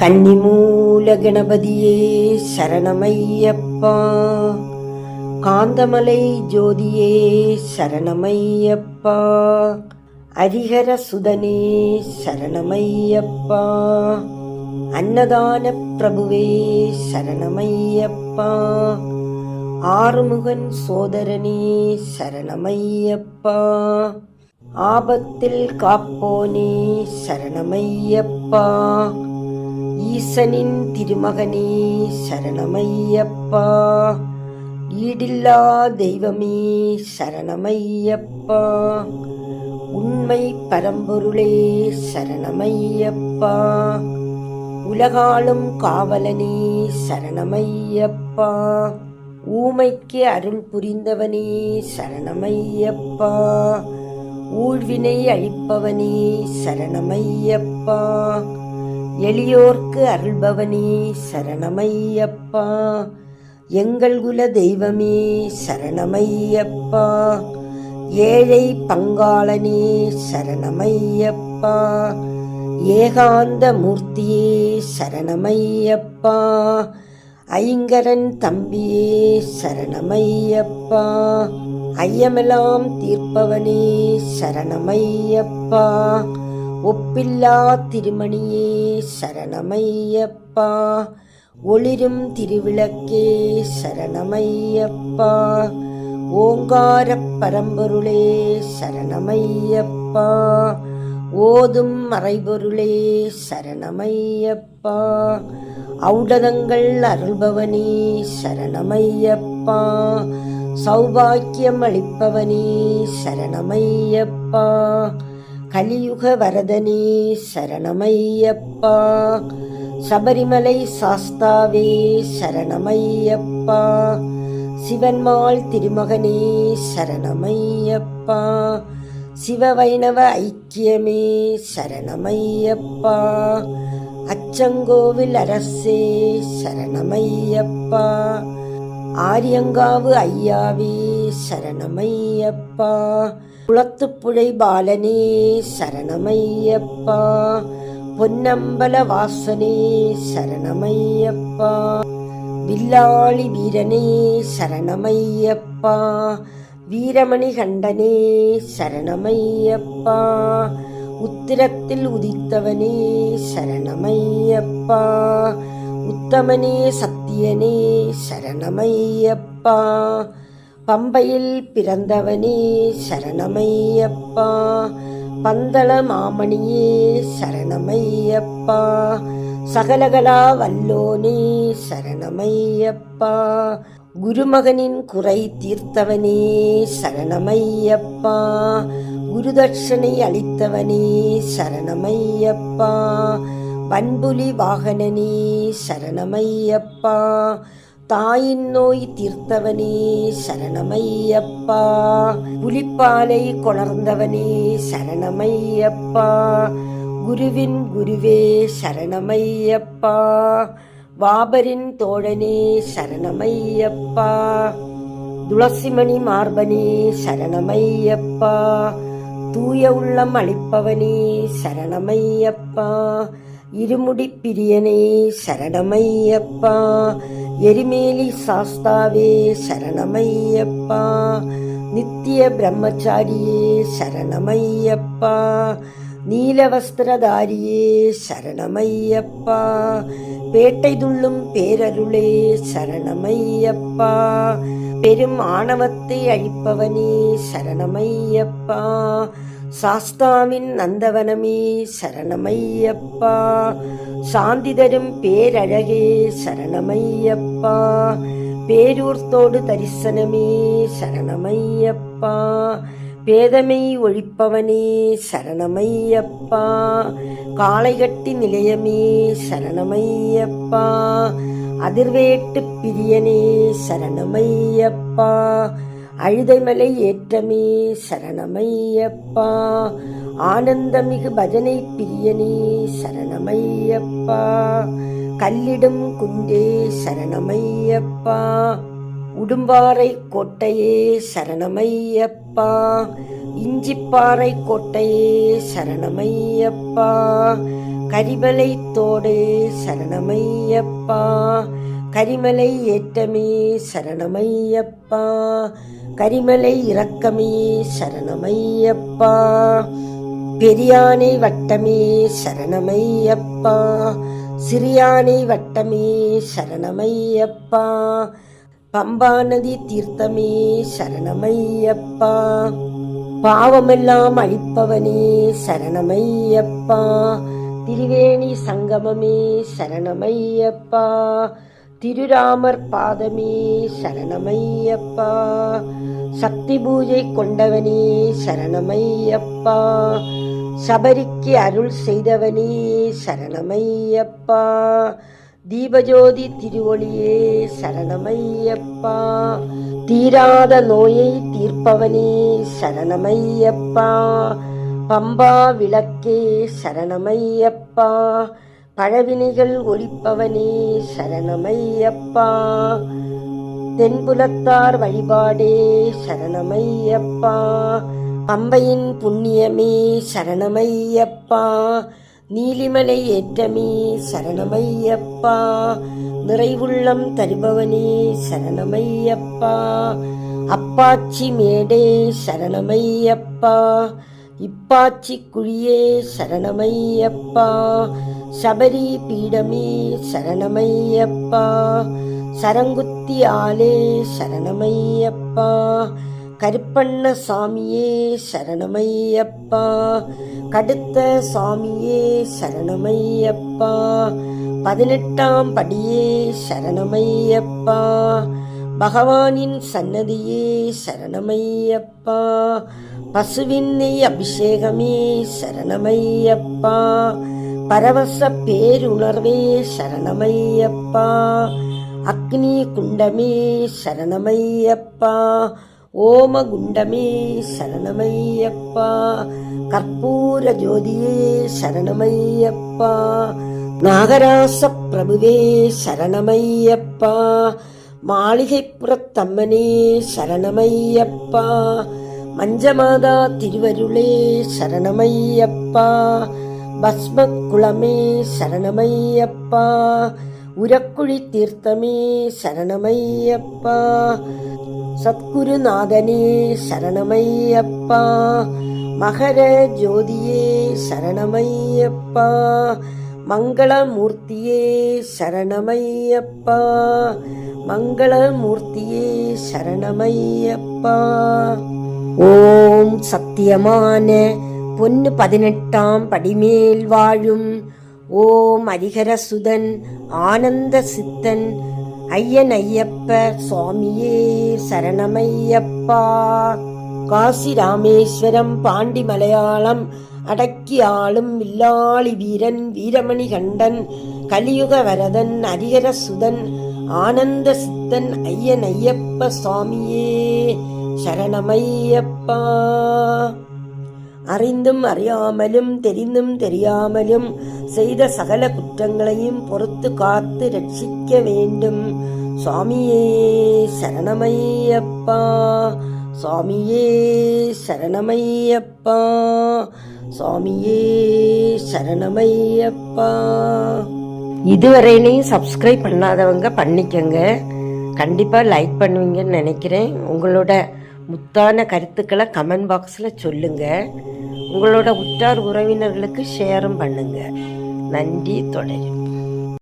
கன்னிமூல கணபதியே சரணமையப்பா காந்தமலை ஜோதியே சரணமையப்பா ஹரிஹர சுதனே சரணமையப்பா அன்னதான பிரபுவே சரணமையப்பா ஆறுமுகன் சோதரனே சரணமையப்பா ஆபத்தில் காப்போனே சரணமையப்பா ஈசனின் திருமகனே சரணமையப்பா. ஈடில்லா தெய்வமே சரணமையப்பா. உண்மை பரம்பொருளே சரணமையப்பா. உலகாளும் காவலனே சரணமையப்பா. ஊமைக்கு அருள் புரிந்தவனே சரணமையப்பா. ஊழ்வினை அழிப்பவனே சரணமையப்பா. எளியோர்க்கு அருள்பவனே சரணமையப்பா. எங்கள் குல தெய்வமே சரணமையப்பா. ஏழை பங்காளனே சரணமையப்பா. ஏகாந்த மூர்த்தியே சரணமையப்பா. ஐங்கரன் தம்பியே சரணமையப்பா. ஐயமெல்லாம் தீர்ப்பவனே சரணமையப்பா. ஒப்பில்லா திருமணியே சரணமையப்பா. ஒளிரும் திருவிளக்கே சரணமையப்பா. ஓங்கார பரம்பொருளே சரணமையப்பா. ஓதும் மறைபொருளே சரணமையப்பா. ஔடதங்கள் அருள்பவனே சரணமையப்பா. சௌபாக்கியம் அளிப்பவனே சரணமையப்பா. கலியுக வரதனே சரணமையப்பா. சபரிமலை சாஸ்தாவே சரணமையப்பா. சிவன்மாள் திருமகனே சரணமையப்பா. சிவவைணவ ஐக்கியமே சரணமையப்பா. அச்சங்கோவில் அரசே சரணமையப்பா. ஆரியங்காவு ஐயாவே சரணமையப்பா. குளத்துப்புழை பாலனே சரணமையப்பா. பொன்னம்பல வாசனே சரணமையப்பா. வில்லாளி வீரனே சரணமையப்பா. வீரமணி கண்டனே சரணமையப்பா. உத்திரத்தில் உதித்தவனே சரணமையப்பா. உத்தமனே சத்தியனே சரணமையப்பா. பம்பையில் பிறந்தவனே சரணமையப்பா. பந்தள மாமணியே சரணமையப்பா. சகலகலா வல்லோனே சரணமையப்பா. குருமகனின் குறை தீர்த்தவனே சரணமையப்பா. குருதட்சணை அளித்தவனே சரணமையப்பா. பண்புலி வாகனனே சரணமையப்பா. தாயின் நோய் தீர்த்தவனே சரணமையப்பா. புலிப்பாலை கொணர்ந்தவனே சரணமையப்பா. குருவின் குருவே சரணமையப்பா. வாபரின் தோழனே சரணமையப்பா. துளசிமணி மார்பனே சரணமையப்பா. தூய உள்ளம் அளிப்பவனே சரணமையப்பா. இருமுடி பிரியனே சரணமையப்பா. எரிமேலி சாஸ்தாவே சரணமையப்பா. நித்திய பிரம்மச்சாரியே சரணமையப்பா. நீலவஸ்திரதாரியே சரணமையப்பா. பேட்டை துள்ளும் பேரருளே சரணமையப்பா. பெரும் ஆணவத்தை அழிப்பவனே சரணமையப்பா. சாஸ்தாவின் நந்தவனமே சரணமையப்பா. சாந்தி தரும் பேரழகே சரணமையப்பா. பேரூர்த்தோடு தரிசனமே சரணமையப்பா. பேதமை ஒழிப்பவனே சரணமையப்பா. காளைகட்டி நிலையமே சரணமையப்பா. அதிர்வேட்டு பிரியனே சரணமையப்பா. அழுதைமலை ஏற்றமே சரணமையப்பா. ஆனந்தமிகு பஜனை பிரியனே சரணமையப்பா. கல்லிடும் குண்டே சரணமையப்பா. உடும்பாறை கோட்டையே சரணமையப்பா. இஞ்சிப்பாறை கோட்டையே சரணமையப்பா. கரிமலை தோடே சரணமையப்பா. கரிமலை ஏற்றமே சரணமையப்பா. கரிமலை இரக்கமே சரணமையப்பா. பெரியானை வட்டமே சரணமையப்பா. சிறியானை வட்டமே சரணமையப்பா. பம்பா நதி தீர்த்தமே சரணமையப்பா. பாவமெல்லாம் அழிப்பவனே சரணமையப்பா. திரிவேணி சங்கமமே சரணமையப்பா. திருராமர் பாதமே சரணமையப்பா. சக்தி பூஜை கொண்டவனே சரணமையப்பா. சபரிக்கு அருள் செய்தவனே சரணமையப்பா. தீபஜோதி திருவொளியே சரணமையப்பா. தீராத நோயை தீர்ப்பவனே சரணமையப்பா. பம்பா விளக்கே சரணமையப்பா. பழவினைகள் ஒழிப்பவனே சரணமையப்பா. தென்புலத்தார் வழிபாடே சரணமையப்பா. பம்பையின் புண்ணியமே சரணமையப்பா. நீலிமலை ஏற்றமே சரணமையப்பா. நிறைவுள்ளம் தருபவனே சரணமையப்பா. அப்பாச்சி மேடே சரணமையப்பா. இப்பாச்சி குழியே சரணமையப்பா. சபரி பீடமே சரணமையப்பா. சரங்குத்தி ஆலே சரணமையப்பா. கருப்பண்ண சாமியே சரணமையப்பா. கடுத்த சாமியே சரணமையப்பா. பதினெட்டாம் படியே சரணமையப்பா. பகவானின் சன்னதியே சரணமையப்பா. பசுவின் நெய் அபிஷேகமே சரணமையப்பா. பரவச பேருணர்வே சரணமையப்பா. அக்னி குண்டமே சரணமையப்பா. ஓம குண்டமே சரணமையப்பா. கற்பூர ஜோதியே சரணமையப்பா. நாகராச பிரபுவே சரணமையப்பா. மாளிகைப்புறத்தம்மனே சரணமையப்பா. மஞ்சமாதா திருவருளே சரணமையப்பா. பஸ்ம குளமே சரணமையப்பா. உரக்குழி தீர்த்தமே சரணமையப்பா. சத்குருநாதனே சரணமையப்பா. மகர ஜோதியே சரணமையப்பா. மங்களமூர்த்தியே சரணமையப்பா. மங்களமூர்த்தியே சரணமையப்பா. ஓம் சத்தியமான பொன்னு பதினெட்டாம் படிமேல் வாழும் ஓம் ஹரிஹரசுதன் ஆனந்த சித்தன் ஐயன் ஐயப்ப சுவாமியே சரணமையப்பா. காசி ராமேஸ்வரம் பாண்டி மலையாளம் அடக்கி ஆளும் வில்லாளி வீரன் வீரமணி கண்டன் கலியுக வரதன் ஹரிஹர சுதன் ஆனந்த சித்தன் ஐயன் ஐயப்ப சுவாமியே சரணமையப்பா. அறிந்தும் அறியாமலும் தெரிந்தும் தெரியாமலும் செய்த சகல குற்றங்களையும் பொறுத்து காத்து ரட்சிக்க வேண்டும். சுவாமியே சரணமையப்பா. சுவாமியே சரணமையப்பா. சுவாமியே சரணமையப்பா. இதுவரையிலையும் சப்ஸ்கிரைப் பண்ணாதவங்க பண்ணிக்கங்க. கண்டிப்பாக லைக் பண்ணுவீங்கன்னு நினைக்கிறேன். உங்களோட முத்தான கருத்துக்களை கமெண்ட் பாக்ஸில் சொல்லுங்கள் உங்களோட உற்றார் உறவினர்களுக்கு ஷேரும் பண்ணுங்கள் நன்றி தொடரும்.